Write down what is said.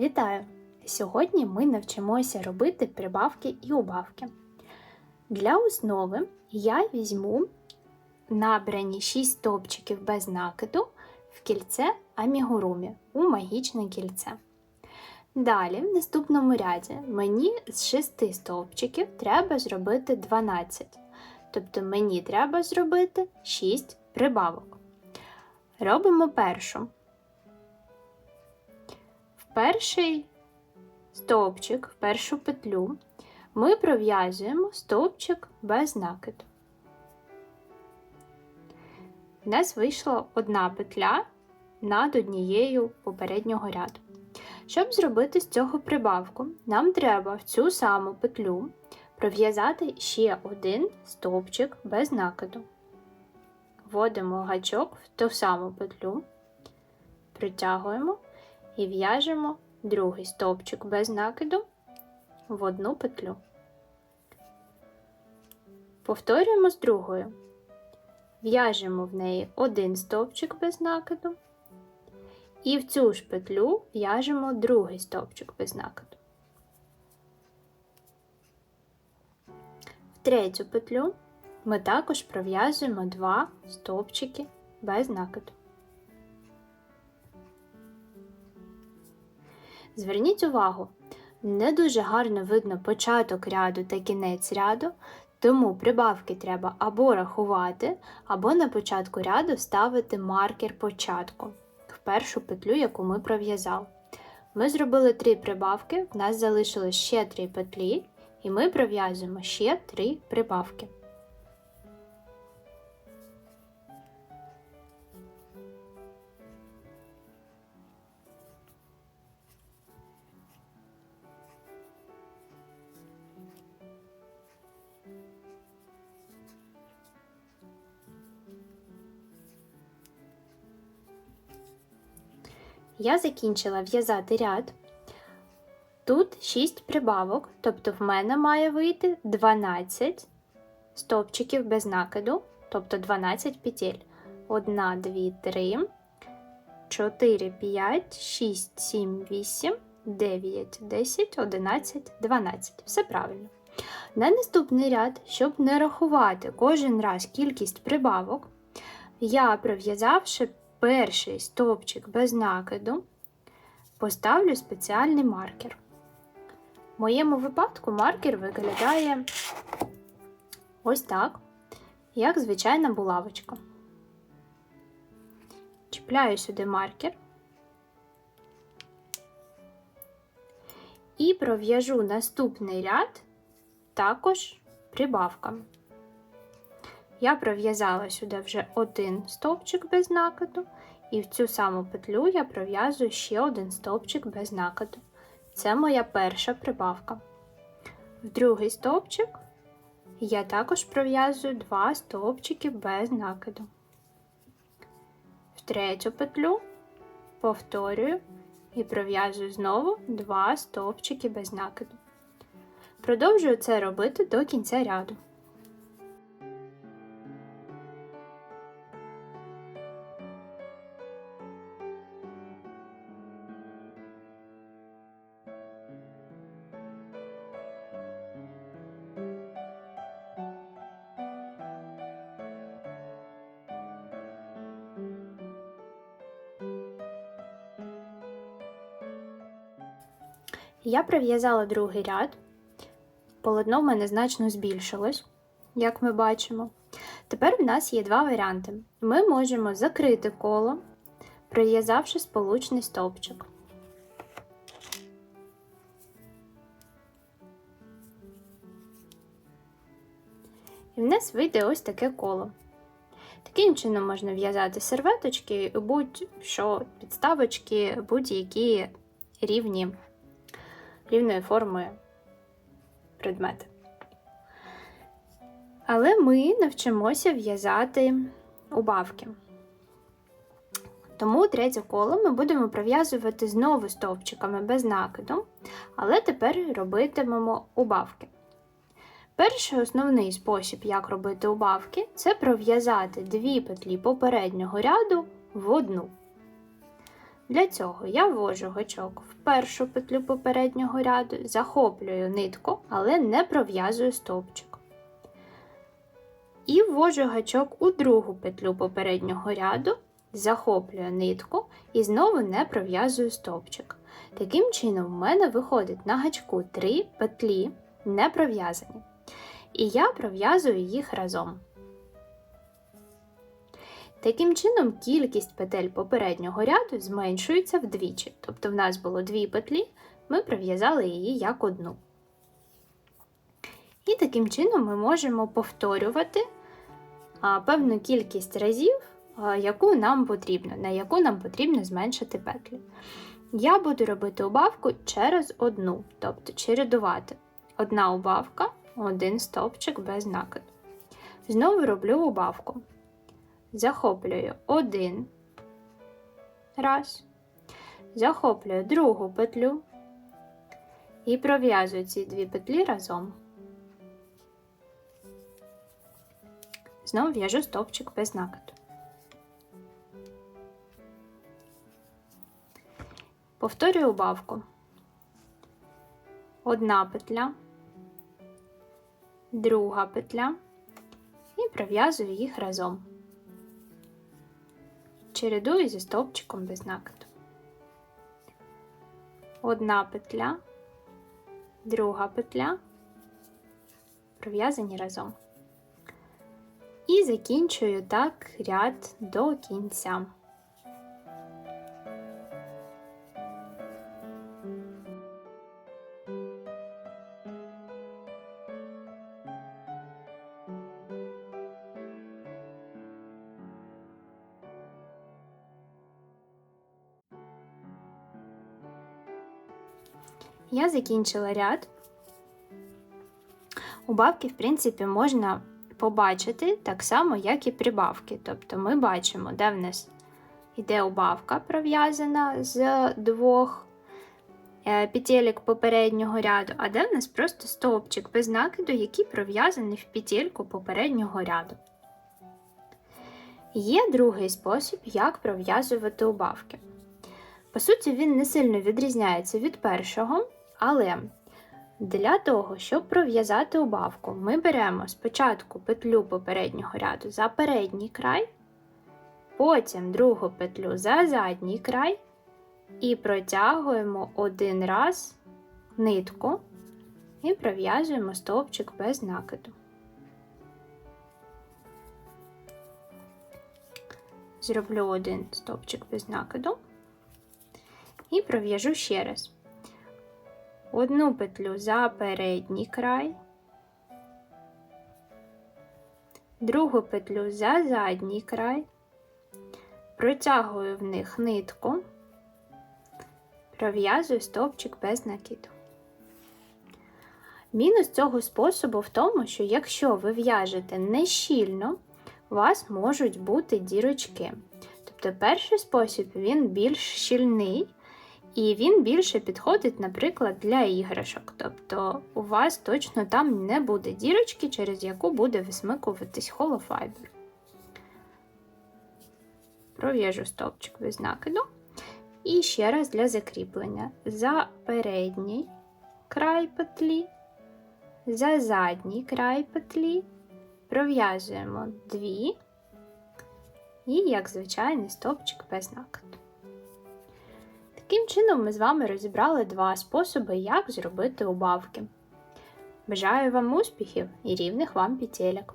Вітаю! Сьогодні ми навчимося робити прибавки і убавки. Для основи я візьму набрані 6 стовпчиків без накиду в кільце амігурумі у магічне кільце. Далі, в наступному ряді, мені з 6 стовпчиків треба зробити 12. Тобто мені треба зробити 6 прибавок. Робимо першу. Перший стовпчик, в першу петлю, ми пров'язуємо стовпчик без накиду. У нас вийшла одна петля над однією попереднього ряду. Щоб зробити з цього прибавку, нам треба в цю саму петлю пров'язати ще один стовпчик без накиду. Вводимо гачок в ту саму петлю, притягуємо і в'яжемо другий стовпчик без накиду в одну петлю. Повторюємо з другою. В'яжемо в неї один стовпчик без накиду, і в цю ж петлю в'яжемо другий стовпчик без накиду. В третю петлю ми також пров'язуємо два стовпчики без накиду. Зверніть увагу, не дуже гарно видно початок ряду та кінець ряду, тому прибавки треба або рахувати, або на початку ряду ставити маркер початку в першу петлю, яку ми пров'язали. Ми зробили три прибавки, в нас залишилось ще три петлі, і ми пров'язуємо ще три прибавки. Я закінчила в'язати ряд. Тут 6 прибавок, тобто в мене має вийти 12 стовпчиків без накиду, тобто 12 петель. 1, 2, 3, 4, 5, 6, 7, 8, 9, 10, 11, 12. Все правильно. На наступний ряд, щоб не рахувати кожен раз кількість прибавок, я пров'язавши перший стовпчик без накиду, поставлю спеціальний маркер. В моєму випадку маркер виглядає ось так, як звичайна булавочка. Чіпляю сюди маркер і пров'яжу наступний ряд також прибавками. Я пров'язала сюди вже один стовпчик без накиду, і в цю саму петлю я пров'язую ще один стовпчик без накиду. Це моя перша прибавка. В другий стовпчик я також пров'язую два стовпчики без накиду. В третю петлю повторюю і пров'язую знову два стовпчики без накиду. Продовжую це робити до кінця ряду. Я прив'язала другий ряд, полотно в мене значно збільшилось, як ми бачимо. Тепер в нас є два варіанти. Ми можемо закрити коло, прив'язавши сполучний стовпчик. І в нас вийде ось таке коло. Таким чином можна в'язати серветочки, будь-що підставочки, будь-які рівні рівної форми предмети. Але ми навчимося в'язати убавки. Тому третє коло ми будемо пров'язувати знову стовпчиками без накиду, але тепер робитимемо убавки. Перший основний спосіб, як робити убавки, це пров'язати дві петлі попереднього ряду в одну. Для цього я ввожу гачок в першу петлю попереднього ряду, захоплюю нитку, але не пров'язую стовпчик. І ввожу гачок у другу петлю попереднього ряду, захоплюю нитку і знову не пров'язую стовпчик. Таким чином, в мене виходить на гачку 3 петлі не пров'язані. І я пров'язую їх разом. Таким чином, кількість петель попереднього ряду зменшується вдвічі. Тобто в нас було дві петлі, ми пров'язали її як одну. І таким чином ми можемо повторювати певну кількість разів, яку нам потрібно, на яку нам потрібно зменшити петлі. Я буду робити убавку через одну, тобто чередувати. Одна убавка, один стовпчик без накиду. Знову роблю убавку. Захоплюю один раз, захоплюю другу петлю і пров'язую ці дві петлі разом. Знову в'яжу стовпчик без накиду. Повторюю убавку. Одна петля, друга петля і пров'язую їх разом. Чередую зі стовпчиком без накиду. Одна петля, друга петля, пров'язані разом. І закінчую так ряд до кінця. Я закінчила ряд. Убавки, в принципі, можна побачити так само, як і прибавки. Тобто ми бачимо, де в нас йде убавка пров'язана з двох е, петелек попереднього ряду, а де в нас просто стовпчик без накиду, який пров'язаний в петельку попереднього ряду. Є другий спосіб, як пров'язувати убавки. По суті, він не сильно відрізняється від першого, але для того, щоб пров'язати убавку, ми беремо спочатку петлю попереднього ряду за передній край, потім другу петлю за задній край і протягуємо один раз нитку і пров'язуємо стовпчик без накиду. Зроблю один стовпчик без накиду і пров'яжу ще раз. Одну петлю за передній край, другу петлю за задній край, протягую в них нитку, пров'язую стовпчик без накиду. Мінус цього способу в тому, що якщо ви в'яжете не щільно, у вас можуть бути дірочки. Тобто перший спосіб він більш щільний, і він більше підходить, наприклад, для іграшок. Тобто у вас точно там не буде дірочки, через яку буде висмикуватись холофайбер. Пров'яжу стовпчик без накиду. І ще раз для закріплення за передній край петлі, за задній край петлі пров'язуємо дві і, як звичайний, стовпчик без накиду. Таким чином, ми з вами розібрали два способи, як зробити убавки. Бажаю вам успіхів і рівних вам петелек!